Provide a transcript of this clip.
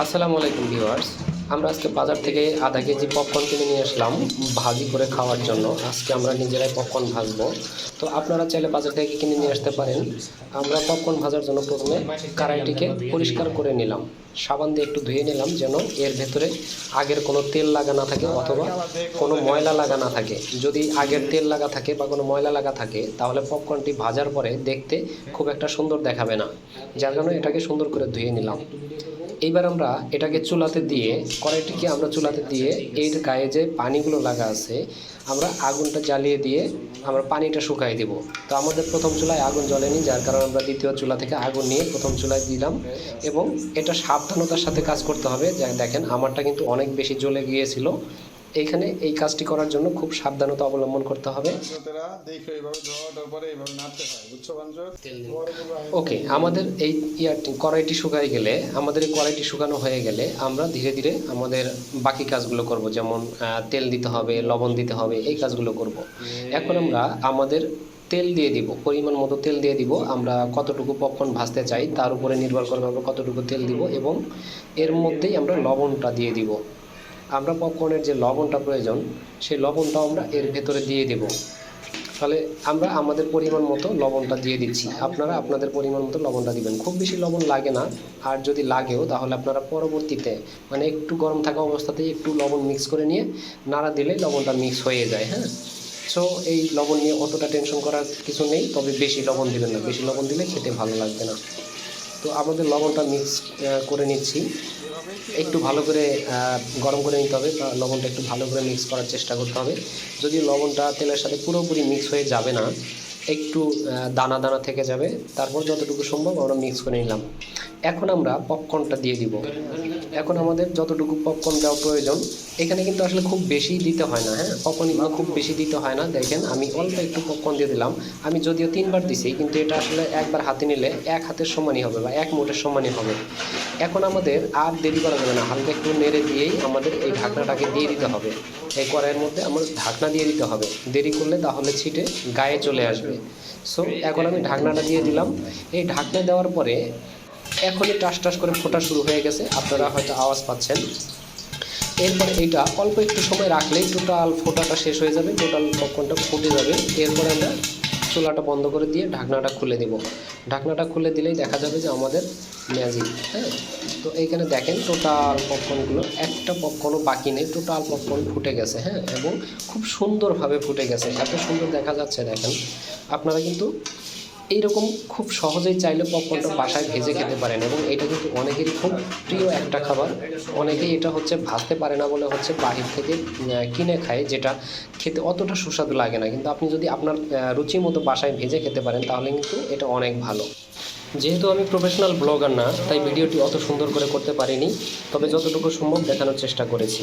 আসসালামু আলাইকুম ভিউয়ার্স। আমরা আজকে বাজার থেকে আধা কেজি পপকর্ন কিনে নিয়ে আসলাম, ভাজি করে খাওয়ার জন্য। আজকে আমরা নিজেরাই পপকর্ন ভাজবো। তো আপনারা চাইলে বাজার থেকে কিনে নিয়ে আসতে পারেন। আমরা পপকর্ন ভাজার জন্য প্রথমে কড়াইটিকে পরিষ্কার করে নিলাম। সাবান দিয়ে একটু ধুয়ে নিলাম যেন এর ভেতরে আগের কোনো তেল লাগা না থাকে অথবা কোনো ময়লা লাগা না থাকে। যদি আগের তেল লাগা থাকে বা কোনো ময়লা লাগা থাকে, তাহলে পপকর্নটি ভাজার পরে দেখতে খুব একটা সুন্দর দেখাবে না। যার জন্য এটাকে সুন্দর করে ধুয়ে নিলাম। এইবার আমরা এটাকে চুলাতে দিয়ে, কড়াইটিকে আমরা চুলাতে দিয়ে এর গায়ে যে পানিগুলো লাগা আছে, আমরা আগুনটা জ্বালিয়ে দিয়ে আমরা পানিটা শুকাই দিব। তো আমাদের প্রথম চুলায় আগুন জ্বলেনি, যার কারণে আমরা দ্বিতীয় চুলা থেকে আগুন নিয়ে প্রথম চুলায় দিলাম। এবং এটা সাবধানতার সাথে কাজ করতে হবে। দেখেন, আমারটা কিন্তু অনেক বেশি জ্বলে গিয়েছিল। এইখানে এই কাজটি করার জন্য খুব সাবধানতা অবলম্বন করতে হবে। শ্রোতারা দেখো এইভাবে ধোয়াটার পরে এইভাবে নাড়তে হয় বুঝছ বাঞ্চর? ওকে আমাদের এই ইয়ারটি কড়াইটি শুকাই গেলে আমাদের এই কড়াইটি শুকানো হয়ে গেলে আমরা ধীরে ধীরে আমাদের বাকি কাজগুলো করব যেমন আহ, তেল দিতে হবে লবণ দিতে হবে এই কাজগুলো করব। এখন আমরা আমাদের তেল দিয়ে দিব পরিমাণ মতো তেল দিয়ে দিব আমরা কতটুকু পপকর্ন ভাজতে চাই তার উপরে নির্ভর করবে আমরা কতটুকু তেল দিব এবং এর মধ্যেই আমরা লবণটা দিয়ে দিব। আমরা পপকর্নের যে লবণটা প্রয়োজন, সেই লবণটাও আমরা এর ভেতরে দিয়ে দেব। তাহলে আমরা আমাদের পরিমাণ মতো লবণটা দিয়ে দিচ্ছি। আপনারা আপনাদের পরিমাণ মতো লবণটা দিবেন। খুব বেশি লবণ লাগে না। আর যদি লাগেও, তাহলে আপনারা পরবর্তীতে মানে একটু গরম থাকা অবস্থাতেই একটু লবণ মিক্স করে নিয়ে, নাড়া দিলেই লবণটা মিক্স হয়ে যায় হ্যাঁ? সো এই লবণ নিয়ে অতটা টেনশন করার কিছু নেই। তবে বেশি লবণ দিবেন না। বেশি লবণ দিলে খেতে ভালো লাগবে না। তো আমাদের লবণটা মিক্স করে নিচ্ছি। একটু ভালো করে গরম করে নিতে হবে বা লবণটা একটু ভালো করে মিক্স করার চেষ্টা করতে হবে। যদি লবণটা তেলের সাথে পুরোপুরি মিক্স হয়ে যাবে না, একটু দানা দানা থেকে যাবে, তারপর যতটুকু সম্ভব আমরা মিক্স করে নিলাম। এখন আমরা পপকর্নটা দিয়ে দিব। এখন আমাদের যতটুকু পপকর্ন দেওয়া প্রয়োজন, এখানে কিন্তু আসলে খুব বেশি দিতে হয় না হ্যাঁ? পপকর্নগুলো খুব বেশি দিতে হয় না। দেখেন, আমি অল্প একটু পপকর্ন দিয়ে দিলাম। আমি যদিও তিনবার দিছি, কিন্তু এটা আসলে একবার হাতে নিলে এক হাতের সমানই হবে বা এক মুঠের সমানই হবে। এখন আমাদের আর দেরি করা যাবে না। হালকা একটু নেড়ে দিয়েই আমাদের এই ঢাকনাটাকে দিয়ে দিতে হবে। এই কড়াইয়ের মধ্যে আমার ঢাকনা দিয়ে দিতে হবে। দেরি করলে তাহলে ছিটে গায়ে চলে আসবে। সো এখন আমি ঢাকনাটা দিয়ে দিলাম। এই ঢাকনা দেওয়ার পরে এখনই টাস টাস করে ফোটা শুরু হয়ে গেছে। আপনারা হয়তো আওয়াজ পাচ্ছেন। এরপরে এটা অল্প একটু সময় রাখলেই টোটাল ফোটাটা শেষ হয়ে যাবে, টোটাল পপকর্নটা ফুটে যাবে। এরপরে আমরা চুলাটা বন্ধ করে দিয়ে ঢাকনাটা খুলে দেব। ঢাকনাটা খুলে দিলেই দেখা যাবে যে আমাদের ম্যাজিক হ্যাঁ? তো এইখানে দেখেন টোটাল পপকর্নগুলো, একটা পপকর্নও বাকি নেই, টোটাল পপকর্ন ফুটে গেছে হ্যাঁ? এবং খুব সুন্দরভাবে ফুটে গেছে। এত সুন্দর দেখা যাচ্ছে, দেখেন। আপনারা কিন্তু এইরকম খুব সহজেই চাইলে পপকর্নটা বাসায় ভেজে খেতে পারেন এবং এটা কিন্তু অনেকেরই খুব প্রিয় একটা খাবার। অনেকেই এটা হচ্ছে ভাজতে পারে না বলে হচ্ছে বাহির থেকে কিনে খায় যেটা খেতে অতটা সুস্বাদু লাগে না। কিন্তু আপনি যদি আপনার রুচি মতো বাসায় ভেজে খেতে পারেন তাহলে কিন্তু এটা অনেক ভালো। যেহেতু আমি প্রফেশনাল ব্লগার না, তাই ভিডিওটি অত সুন্দর করে করতে পারিনি, তবে যতটুকু সম্ভব দেখানোর চেষ্টা করেছি।